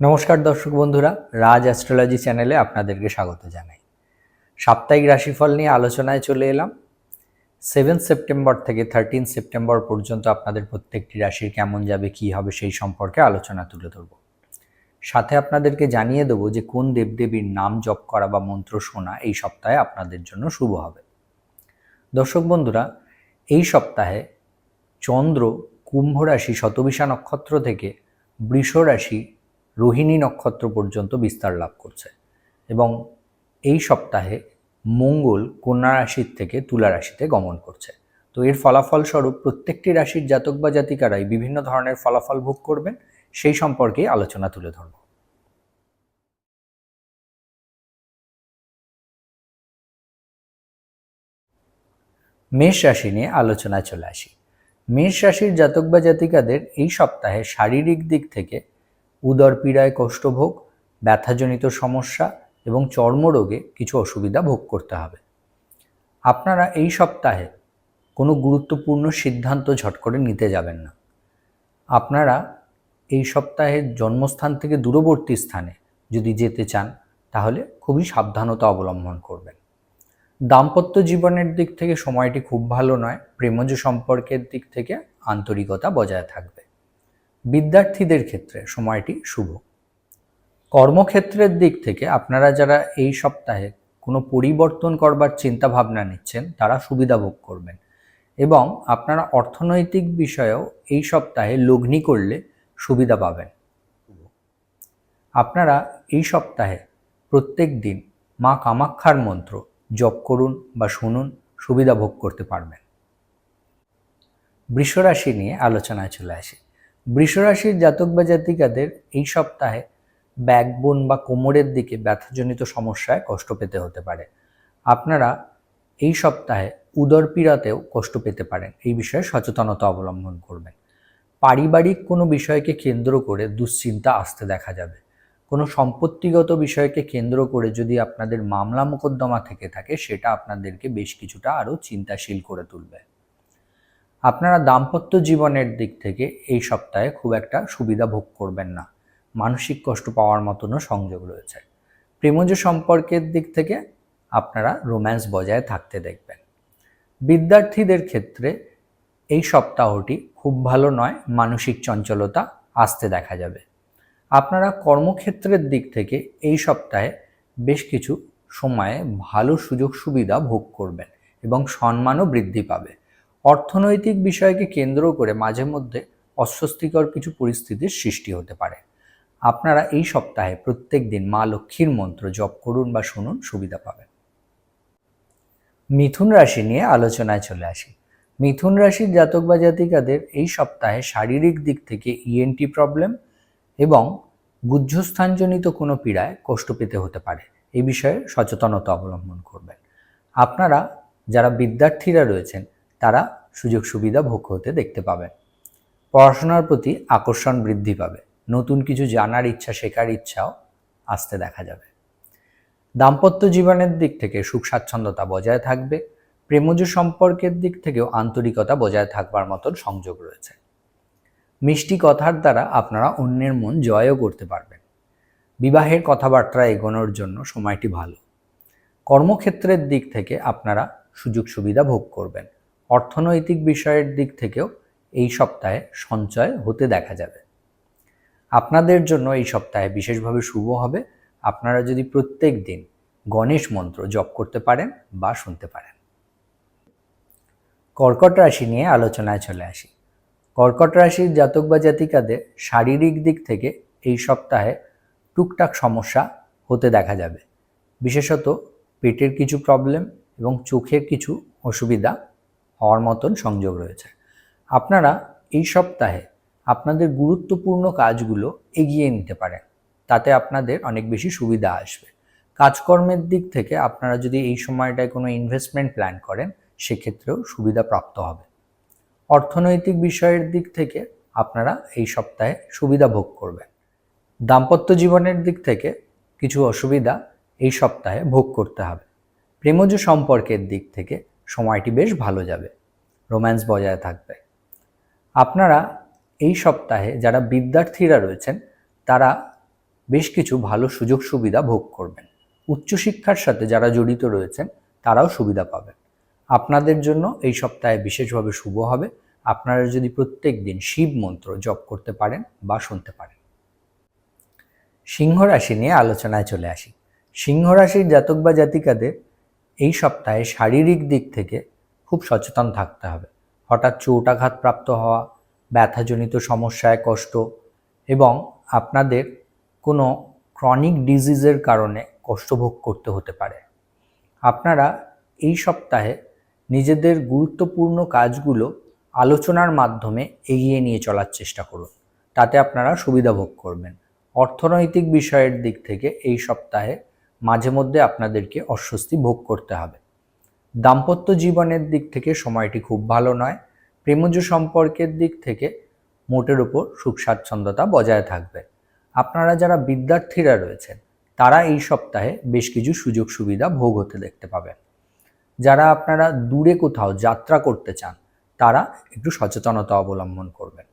নমস্কার দর্শক বন্ধুরা, রাজ অ্যাস্ট্রোলজি চ্যানেলে আপনাদেরকে স্বাগত জানাই। সাপ্তাহিক রাশিফল নিয়ে আলোচনায় চলে এলাম। সেভেন সেপ্টেম্বর থেকে থার্টিন সেপ্টেম্বর পর্যন্ত আপনাদের প্রত্যেকটি রাশির কেমন যাবে, কি হবে সেই সম্পর্কে আলোচনা তুলে ধরব। সাথে আপনাদেরকে জানিয়ে দেবো যে কোন দেবদেবীর নাম জপ করা বা মন্ত্র শোনা এই সপ্তাহে আপনাদের জন্য শুভ হবে। দর্শক বন্ধুরা, এই সপ্তাহে চন্দ্র কুম্ভ রাশি, শতবিশা নক্ষত্র থেকে বৃষ রাশি রোহিণী নক্ষত্র পর্যন্ত বিস্তার লাভ করছে এবং এই সপ্তাহে মঙ্গল কন্যা রাশির থেকে তুলা রাশিতে গমন করছে। তো এর ফলাফল স্বরূপ প্রত্যেকটি রাশির জাতক বা জাতিকারাই বিভিন্ন ধরনের ফলাফল ভোগ করবেন, সেই সম্পর্কে আলোচনা তুলে ধরব। মেষ রাশি নিয়ে আলোচনায় চলে আসি। মেষ রাশির জাতক বা জাতিকাদের এই সপ্তাহে শারীরিক দিক থেকে উদর পীড়ায় কষ্টভোগ, ব্যথাজনিত সমস্যা এবং চর্মরোগে কিছু অসুবিধা ভোগ করতে হবে। আপনারা এই সপ্তাহে কোনো গুরুত্বপূর্ণ সিদ্ধান্ত ঝট করে নিতে যাবেন না। আপনারা এই সপ্তাহে জন্মস্থান থেকে দূরবর্তী স্থানে যদি যেতে চান, তাহলে খুবই সাবধানতা অবলম্বন করবেন। দাম্পত্য জীবনের দিক থেকে সময়টি খুব ভালো নয়, প্রেমজ সম্পর্কের দিক থেকে আন্তরিকতা বজায় থাকবে। বিদ্যার্থীদের ক্ষেত্রে সময়টি শুভ। কর্মক্ষেত্রের দিক থেকে আপনারা যারা এই সপ্তাহে কোনো পরিবর্তন করবার চিন্তা ভাবনা নিচ্ছেন, তারা সুবিধা ভোগ করবেন এবং আপনারা অর্থনৈতিক বিষয়েও এই সপ্তাহে লগ্নি করলে সুবিধা পাবেন। আপনারা এই সপ্তাহে প্রত্যেক দিন মা কামাক্ষার মন্ত্র জপ করুন বা শুনুন, সুবিধা ভোগ করতে পারবেন। বৃষরাশি নিয়ে আলোচনায় চলে আসি। বৃষরাশির জাতক বা জাতিকাদের এই সপ্তাহে ব্যাকবোন বা কোমরের দিকে ব্যথাজনিত সমস্যায় কষ্ট পেতে হতে পারে। আপনারা এই সপ্তাহে উদর পীড়াতেও কষ্ট পেতে পারেন। এই বিষয়ে সচেতনতা অবলম্বন করবেন। পারিবারিক কোনো বিষয়কে কেন্দ্র করে দুশ্চিন্তা আসতে দেখা যাবে। কোনো সম্পত্তিগত বিষয়কে কেন্দ্র করে যদি আপনাদের মামলা মোকদ্দমা থেকে থাকে, সেটা আপনাদেরকে বেশ কিছুটা আরও চিন্তাশীল করে তুলবে। আপনারা দাম্পত্য জীবনের দিক থেকে এই সপ্তাহে খুব একটা সুবিধা ভোগ করবেন না। মানসিক কষ্ট পাওয়ার মতনও সংযোগ রয়েছে। প্রেমজ সম্পর্কের দিক থেকে আপনারা রোম্যান্স বজায় থাকতে দেখবেন। বিদ্যার্থীদের ক্ষেত্রে এই সপ্তাহটি খুব ভালো নয়, মানসিক চঞ্চলতা আসতে দেখা যাবে। আপনারা কর্মক্ষেত্রের দিক থেকে এই সপ্তাহে বেশ কিছু সময়ে ভালো সুযোগ সুবিধা ভোগ করবেন এবং সম্মানও বৃদ্ধি পাবে। অর্থনৈতিক বিষয়কে কেন্দ্র করে মাঝে মধ্যে অস্বস্তিকর কিছু পরিস্থিতির সৃষ্টি হতে পারে। আপনারা এই সপ্তাহে প্রত্যেক দিন মা লক্ষ্মীর মন্ত্র জপ করুন বা শুনুন, সুবিধা পাবেন। মিথুন রাশি নিয়ে আলোচনায় চলে আসি। মিথুন রাশির জাতক বা জাতিকাদের এই সপ্তাহে শারীরিক দিক থেকে ইএনটি প্রবলেম এবং গুহ্যস্থানজনিত কোনো পীড়ায় কষ্ট পেতে হতে পারে। এই বিষয়ে সচেতনতা অবলম্বন করবেন। আপনারা যারা বিদ্যার্থীরা রয়েছেন তারা সুযোগ সুবিধা ভোগ হতে দেখতে পাবেন পড়াশোনার প্রতি আকর্ষণ বৃদ্ধি পাবে। নতুন কিছু জানার ইচ্ছা, শেখার ইচ্ছাও আসতে দেখা যাবে। দাম্পত্য জীবনের দিক থেকে সুখ, স্বাচ্ছন্দ্যতা বজায় থাকবে। প্রেমজ সম্পর্কের দিক থেকেও আন্তরিকতা বজায় থাকবার মতন সংযোগ রয়েছে। মিষ্টি কথার দ্বারা আপনারা অন্যের মন জয়ও করতে পারবেন। বিবাহের কথাবার্তা এগোনোর জন্য সময়টি ভালো। কর্মক্ষেত্রের দিক থেকে আপনারা সুযোগ সুবিধা ভোগ করবেন। অর্থনৈতিক বিষয়ের দিক থেকেও এই সপ্তাহে সঞ্চয় হতে দেখা যাবে। আপনাদের জন্য এই সপ্তাহে বিশেষভাবে শুভ হবে। আপনারা যদি প্রত্যেক দিন গণেশ মন্ত্র জপ করতে পারেন বা শুনতে পারেন। কর্কট রাশি নিয়ে আলোচনায় চলে আসি। কর্কট রাশির জাতক বা জাতিকাদের শারীরিক দিক থেকে এই সপ্তাহে টুকটাক সমস্যা হতে দেখা যাবে। বিশেষত পেটের কিছু প্রবলেম এবং চোখের কিছু অসুবিধা হওয়ার মতন সংযোগ রয়েছে। আপনারা এই সপ্তাহে আপনাদের গুরুত্বপূর্ণ কাজগুলো এগিয়ে নিতে পারেন। তাতে আপনাদের অনেক বেশি সুবিধা আসবে। কাজকর্মের দিক থেকে আপনারা যদি এই সময়টায় কোনো ইনভেস্টমেন্ট প্ল্যান করেন, সেক্ষেত্রেও সুবিধা প্রাপ্ত হবে। অর্থনৈতিক বিষয়ের দিক থেকে আপনারা এই সপ্তাহে সুবিধা ভোগ করবেন। দাম্পত্য জীবনের দিক থেকে কিছু অসুবিধা এই সপ্তাহে ভোগ করতে হবে। প্রেমজ সম্পর্কের দিক থেকে সময়টি বেশ ভালো যাবে। রোম্যান্স বজায় থাকবে। আপনারা এই সপ্তাহে যারা বিদ্যার্থীরা রয়েছেন, তারা বেশ কিছু ভালো সুযোগ সুবিধা ভোগ করবেন। উচ্চশিক্ষার সাথে যারা জড়িত রয়েছেন, তারাও সুবিধা পাবেন। আপনাদের জন্য এই সপ্তাহে বিশেষভাবে শুভ হবে। আপনারা যদি প্রত্যেক দিন শিব মন্ত্র জপ করতে পারেন বা শুনতে পারেন। সিংহ রাশি নিয়ে আলোচনায় চলে আসি। সিংহ রাশির জাতক বা জাতিকাদের এই সপ্তাহে শারীরিক দিক থেকে খুব সচেতন থাকতে হবে। হঠাৎ চোটাঘাত প্রাপ্ত হওয়া, ব্যথাজনিত সমস্যায় কষ্ট এবং আপনাদের কোনো ক্রনিক ডিজিজের কারণে কষ্ট ভোগ করতে হতে পারে। আপনারা এই সপ্তাহে নিজেদের গুরুত্বপূর্ণ কাজগুলো আলোচনার মাধ্যমে এগিয়ে নিয়ে চলার চেষ্টা করুন। তাতে আপনারা সুবিধা ভোগ করবেন। অর্থনৈতিক বিষয়ের দিক থেকে এই সপ্তাহে মাঝে মধ্যে আপনাদেরকে অস্বস্তি ভোগ করতে হবে। দাম্পত্য জীবনের দিক থেকে সময়টি খুব ভালো নয়। প্রেমজ সম্পর্কের দিক থেকে মোটের উপর সুখ স্বাচ্ছন্দ্যতা বজায় থাকবে। আপনারা যারা বিদ্যার্থীরা রয়েছেন, তারা এই সপ্তাহে বেশ কিছু সুযোগ সুবিধা ভোগ হতে দেখতে পাবেন। যারা আপনারা দূরে কোথাও যাত্রা করতে চান, তারা একটু সচেতনতা অবলম্বন করবেন।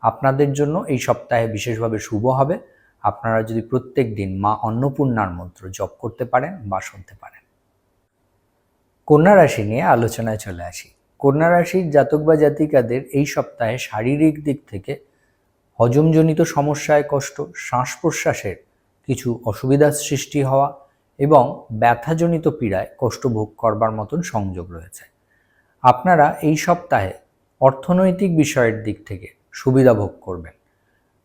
আপনাদের জন্য এই সপ্তাহে বিশেষভাবে শুভ হবে। আপনারা যদি প্রত্যেক দিন মা অন্নপূর্ণার মন্ত্র জপ করতে পারেন বা শুনতে পারেন। কন্যা রাশি নিয়ে আলোচনায় চলে আসি। কন্যা রাশির জাতক বা জাতিকাদের এই সপ্তাহে শারীরিক দিক থেকে হজমজনিত সমস্যায় কষ্ট শ্বাস প্রশ্বাসের কিছু অসুবিধার সৃষ্টি হওয়া এবং ব্যথাজনিত পীড়ায় কষ্ট ভোগ করবার মতন সংযোগ রয়েছে। আপনারা এই সপ্তাহে অর্থনৈতিক বিষয়ের দিক থেকে সুবিধা ভোগ করবেন।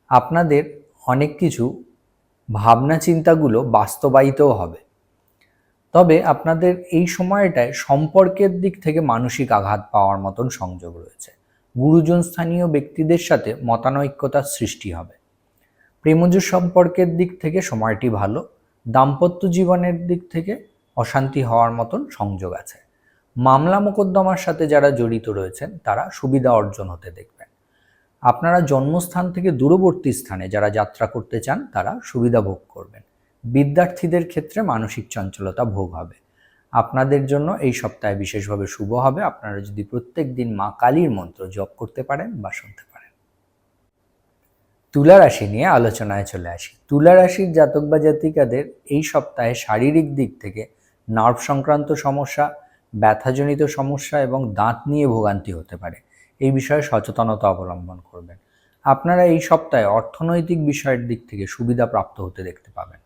আপনাদের অনেক কিছু ভাবনা চিন্তাগুলো বাস্তবায়িতও হবে। তবে আপনাদের এই সময়টায় সম্পর্কের দিক থেকে মানসিক আঘাত পাওয়ার মতন সংযোগ রয়েছে। গুরুজন স্থানীয় ব্যক্তিদের সাথে মতানৈক্যতার সৃষ্টি হবে। প্রেমজ সম্পর্কের দিক থেকে সময়টি ভালো, দাম্পত্য জীবনের দিক থেকে অশান্তি হওয়ার মতন সংযোগ আছে। মামলা মোকদ্দমার সাথে যারা জড়িত রয়েছেন, তারা সুবিধা অর্জন হতে দেখবেন আপনারা জন্মস্থান থেকে দূরবর্তী স্থানে যারা যাত্রা করতে চান, তারা সুবিধা ভোগ করবেন। বিদ্যার্থীদের ক্ষেত্রে মানসিক চঞ্চলতা ভোগ হবে। আপনাদের জন্য এই সপ্তাহে বিশেষভাবে শুভ হবে। আপনারা যদি প্রত্যেক দিন মা কালীর মন্ত্র জপ করতে পারেন বা শুনতে পারেন। তুলা রাশি নিয়ে আলোচনায় চলে আসি। তুলা রাশির জাতক বা জাতিকাদের এই সপ্তাহে শারীরিক দিক থেকে নার্ভ সংক্রান্ত সমস্যা, ব্যথাজনিত সমস্যা এবং দাঁত নিয়ে ভোগান্তি হতে পারে। এই বিষয়ে সচেতনতা অবলম্বন করবেন। আপনারা এই সপ্তাহে অর্থনৈতিক বিষয়ের দিক থেকে সুবিধা প্রাপ্ত হতে দেখতে পাবেন।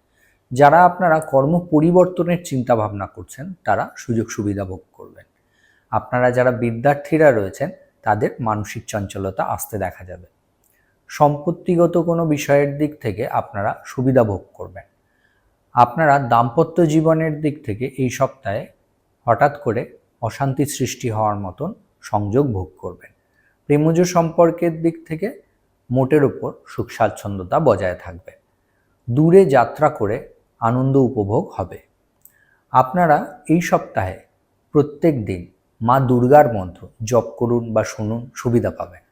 যারা আপনারা কর্ম পরিবর্তনের চিন্তা ভাবনা করছেন, তারা সুযোগ সুবিধা ভোগ করবেন। আপনারা যারা বিদ্যার্থীরা রয়েছেন, তাদের মানসিক চঞ্চলতা আসতে দেখা যাবে। সম্পত্তিগত কোনো বিষয়ের দিক থেকে আপনারা সুবিধা ভোগ করবেন। আপনারা দাম্পত্য জীবনের দিক থেকে এই সপ্তাহে হঠাৎ করে অশান্তি সৃষ্টি হওয়ার মতন সংযোগ ভোগ করবেন। প্রেমজ সম্পর্কের দিক থেকে মোটের ওপর সুখ স্বাচ্ছন্দ্যতা বজায় থাকবে। দূরে যাত্রা করে আনন্দ উপভোগ হবে। আপনারা এই সপ্তাহে প্রত্যেক দিন মা দুর্গার মন্ত্র জপ করুন বা শুনুন, সুবিধা পাবেন।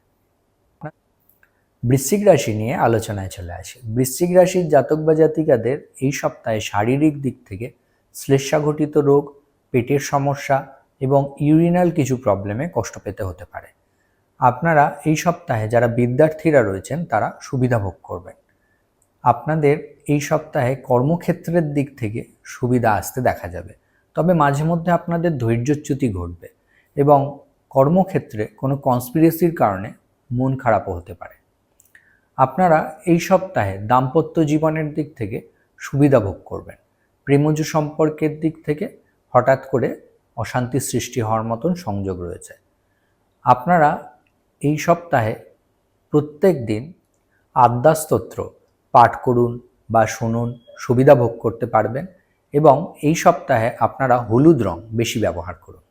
বৃশ্চিক রাশি নিয়ে আলোচনায় চলে আসে। বৃশ্চিক রাশির জাতক বা জাতিকাদের এই সপ্তাহে শারীরিক দিক থেকে শ্লেষাঘটিত রোগ, পেটের সমস্যা এবং ইউরিনাল কিছু প্রবলেমে কষ্ট পেতে হতে পারে। আপনারা এই সপ্তাহে যারা বিদ্যার্থীরা রয়েছেন, তারা সুবিধা ভোগ করবেন। আপনাদের এই সপ্তাহে কর্মক্ষেত্রের দিক থেকে সুবিধা আসতে দেখা যাবে। তবে মাঝে মধ্যে আপনাদের ধৈর্যচ্যুতি ঘটবে এবং কর্মক্ষেত্রে কোনো কনস্পিরেসির কারণে মন খারাপও হতে পারে। আপনারা এই সপ্তাহে দাম্পত্য জীবনের দিক থেকে সুবিধা ভোগ করবেন। প্রেমজ সম্পর্কের দিক থেকে হঠাৎ করে অশান্তি সৃষ্টি হওয়ার মতন সংযোগ রয়েছে। আপনারা এই সপ্তাহে প্রত্যেক দিন আদ্যাস্তোত্র পাঠ করুন বা শুনুন, সুবিধা ভোগ করতে পারবেন এবং এই সপ্তাহে আপনারা হলুদ রং বেশি ব্যবহার করুন।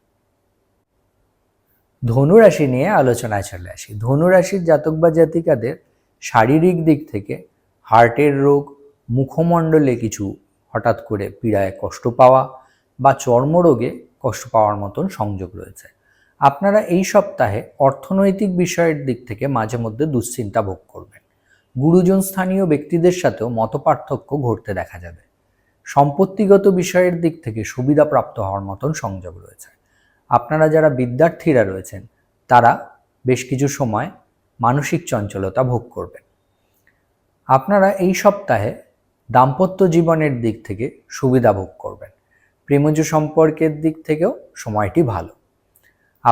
ধনুরাশি নিয়ে আলোচনায় চলে আসি। ধনুরাশির জাতক বা জাতিকাদের শারীরিক দিক থেকে হার্টের রোগ, মুখমণ্ডলে কিছু হঠাৎ করে পীড়ায় কষ্ট পাওয়া বা চর্মরোগে কষ্ট পাওয়ার মতন সংযোগ রয়েছে। আপনারা এই সপ্তাহে অর্থনৈতিক বিষয়ের দিক থেকে মাঝে মধ্যে দুশ্চিন্তা ভোগ করবেন। গুরুজন স্থানীয় ব্যক্তিদের সাথেও মতপার্থক্য ঘটতে দেখা যাবে। সম্পত্তিগত বিষয়ের দিক থেকে সুবিধা প্রাপ্ত হওয়ার মতন সংযোগ রয়েছে। আপনারা যারা বিদ্যার্থীরা রয়েছেন, তারা বেশ কিছু সময় মানসিক চঞ্চলতা ভোগ করবেন। আপনারা এই সপ্তাহে দাম্পত্য জীবনের দিক থেকে সুবিধা ভোগ করবেন। প্রেমজ সম্পর্কের দিক থেকেও সময়টি ভালো।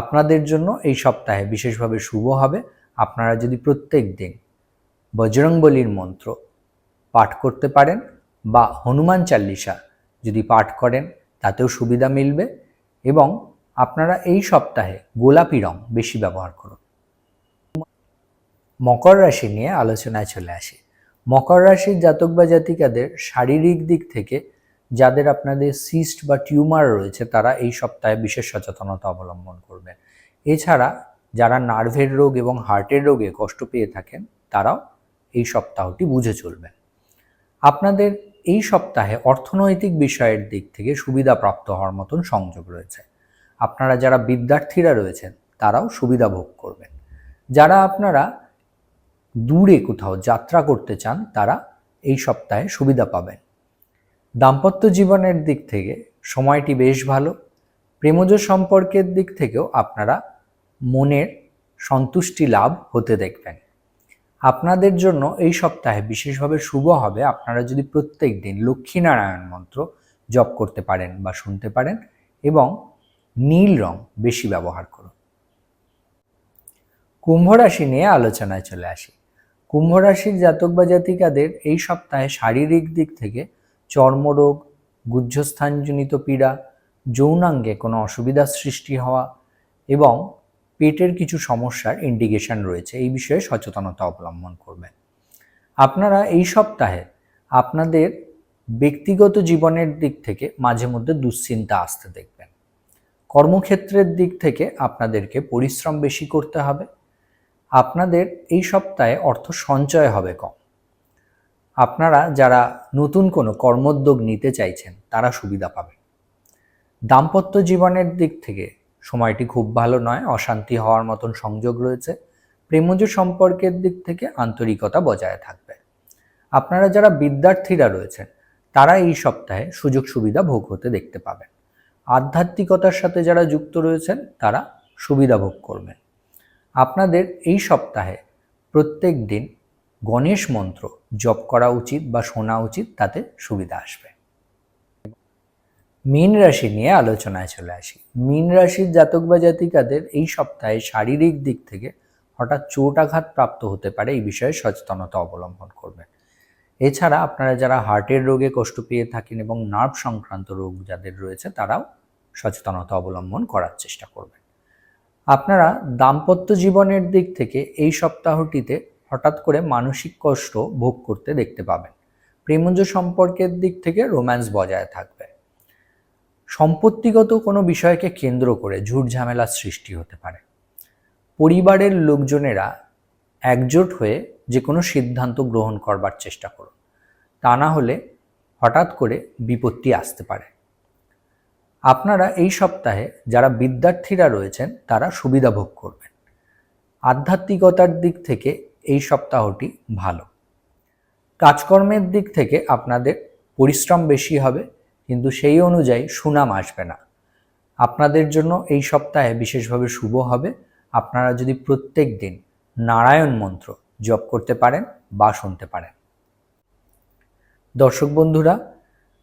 আপনাদের জন্য এই সপ্তাহে বিশেষভাবে শুভ হবে। আপনারা যদি প্রত্যেক দিন বজরংবলীর মন্ত্র পাঠ করতে পারেন বা হনুমান চাল্লিশা যদি পাঠ করেন, তাতেও সুবিধা মিলবে এবং আপনারা এই সপ্তাহে গোলাপি রং বেশি ব্যবহার করুন। মকর রাশি নিয়ে আলোচনায় চলে আসি। মকর রাশির জাতক বা জাতিকাদের শারীরিক দিক থেকে যাদের আপনাদের সিস্ট বা টিউমার রয়েছে, তারা এই সপ্তাহে বিশেষ সচেতনতা অবলম্বন করবেন এছাড়া যারা নার্ভের রোগ এবং হার্টের রোগে কষ্ট পেয়ে থাকেন, তারাও এই সপ্তাহটি বুঝে চলবেন। আপনাদের এই সপ্তাহে অর্থনৈতিক বিষয়ের দিক থেকে সুবিধা প্রাপ্ত হওয়ার মতন সংযোগ রয়েছে। আপনারা যারা বিদ্যার্থীরা রয়েছেন, তারাও সুবিধা ভোগ করবেন। যারা আপনারা দূরে কোথাও যাত্রা করতে চান, তারা এই সপ্তাহে সুবিধা পাবেন। দাম্পত্য জীবনের দিক থেকে সময়টি বেশ ভালো। প্রেমজ সম্পর্কের দিক থেকেও আপনারা মনের সন্তুষ্টি লাভ হতে দেখবেন। আপনাদের জন্য এই সপ্তাহে বিশেষভাবে শুভ হবে আপনারা যদি প্রত্যেক দিন লক্ষ্মীনারায়ণ মন্ত্র জপ করতে পারেন বা শুনতে পারেন এবং নীল রং বেশি ব্যবহার করুন। কুম্ভ রাশি নিয়ে আলোচনায় চলে আসি। কুম্ভ রাশির জাতক বা জাতিকাদের এই সপ্তাহে শারীরিক দিক থেকে চর্মরোগ, গুহ্যস্থানজনিত পীড়া, যৌনাঙ্গে কোনো অসুবিধার সৃষ্টি হওয়া এবং পেটের কিছু সমস্যার ইন্ডিকেশন রয়েছে। এই বিষয়ে সচেতনতা অবলম্বন করবেন। আপনারা এই সপ্তাহে আপনাদের ব্যক্তিগত জীবনের দিক থেকে মাঝে মধ্যে দুশ্চিন্তা আসতে দেখবেন। কর্মক্ষেত্রের দিক থেকে আপনাদেরকে পরিশ্রম বেশি করতে হবে। আপনাদের এই সপ্তাহে অর্থ সঞ্চয় হবে কম। আপনারা যারা নতুন কোনো কর্মোদ্যোগ নিতে চাইছেন, তারা সুবিধা পাবেন। দাম্পত্য জীবনের দিক থেকে সময়টি খুব ভালো নয়, অশান্তি হওয়ার মতন সংযোগ রয়েছে। প্রেমজ সম্পর্কের দিক থেকে আন্তরিকতা বজায় থাকবে। আপনারা যারা বিদ্যার্থীরা রয়েছেন, তারা এই সপ্তাহে সুযোগ সুবিধা ভোগ হতে দেখতে পাবেন। আধ্যাত্মিকতার সাথে যারা যুক্ত রয়েছেন, তারা সুবিধা ভোগ করবেন। আপনাদের এই সপ্তাহে প্রত্যেক দিন গণেশ মন্ত্র জপ করা উচিত বা শোনা উচিত, তাতে সুবিধা আসবে। মীন রাশি নিয়ে আলোচনায় চলে আসি। মীন রাশির জাতক বা জাতিকাদের এই সপ্তাহে শারীরিক দিক থেকে হঠাৎ চোট আঘাত প্রাপ্ত হতে পারে, এই বিষয়ে সচেতনতা অবলম্বন করবেন। এছাড়া আপনারা যারা হার্টের রোগে কষ্ট পেয়ে থাকেন এবং নার্ভ সংক্রান্ত রোগ যাদের রয়েছে, তারাও সচেতনতা অবলম্বন করার চেষ্টা করবেন। আপনারা দাম্পত্য জীবনের দিক থেকে এই সপ্তাহটিতে হঠাৎ করে মানসিক কষ্ট ভোগ করতে দেখতে পাবেন। প্রেমজ সম্পর্কের দিক থেকে রোম্যান্স বজায় থাকবে। সম্পত্তিগত কোনো বিষয়কে কেন্দ্র করে ঝুট ঝামেলার সৃষ্টি হতে পারে। পরিবারের লোকজনেরা একজোট হয়ে যে কোনো সিদ্ধান্ত গ্রহণ করবার চেষ্টা করুন। তা না হলে হঠাৎ করে বিপত্তি আসতে পারে। আপনারা এই সপ্তাহে যারা বিদ্যার্থীরা রয়েছেন তারা সুবিধা ভোগ করবেন। আধ্যাত্মিকতার দিক থেকে এই সপ্তাহটি ভালো। কাজকর্মের দিক থেকে আপনাদের পরিশ্রম বেশি হবে, কিন্তু সেই অনুযায়ী সুনাম আসবে না। আপনাদের জন্য এই সপ্তাহে বিশেষভাবে শুভ হবে। আপনারা যদি প্রত্যেক দিন নারায়ণ মন্ত্র জপ করতে পারেন বা শুনতে পারেন। দর্শক বন্ধুরা,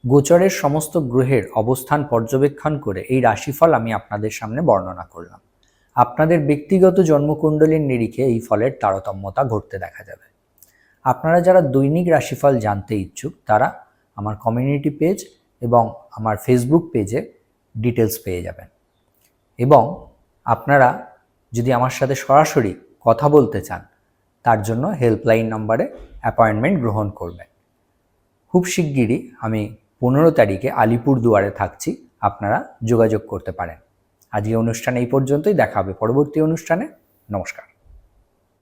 গোচরের সমস্ত গ্রহের অবস্থান পর্যবেক্ষণ করে এই রাশিফল আমি আপনাদের সামনে বর্ণনা করলাম। আপনাদের ব্যক্তিগত জন্মকুণ্ডলীর নিরিখে এই ফলের তারতম্যতা ঘটতে দেখা যাবে। আপনারা যারা দৈনিক রাশিফল জানতে ইচ্ছুক, তারা আমার কমিউনিটি পেজ এবং আমার ফেসবুক পেজে ডিটেলস পেয়ে যাবেন। এবং আপনারা যদি আমার সাথে সরাসরি কথা বলতে চান, তার জন্য হেল্পলাইন নম্বরে অ্যাপয়েন্টমেন্ট গ্রহণ করবেন। খুব শিগগিরই আমি পনেরো তারিখে আলিপুর দুয়ারে থাকছি, আপনারা যোগাযোগ করতে পারেন। আজ এই অনুষ্ঠান এই পর্যন্তই। দেখা হবে পরবর্তী অনুষ্ঠানে। নমস্কার।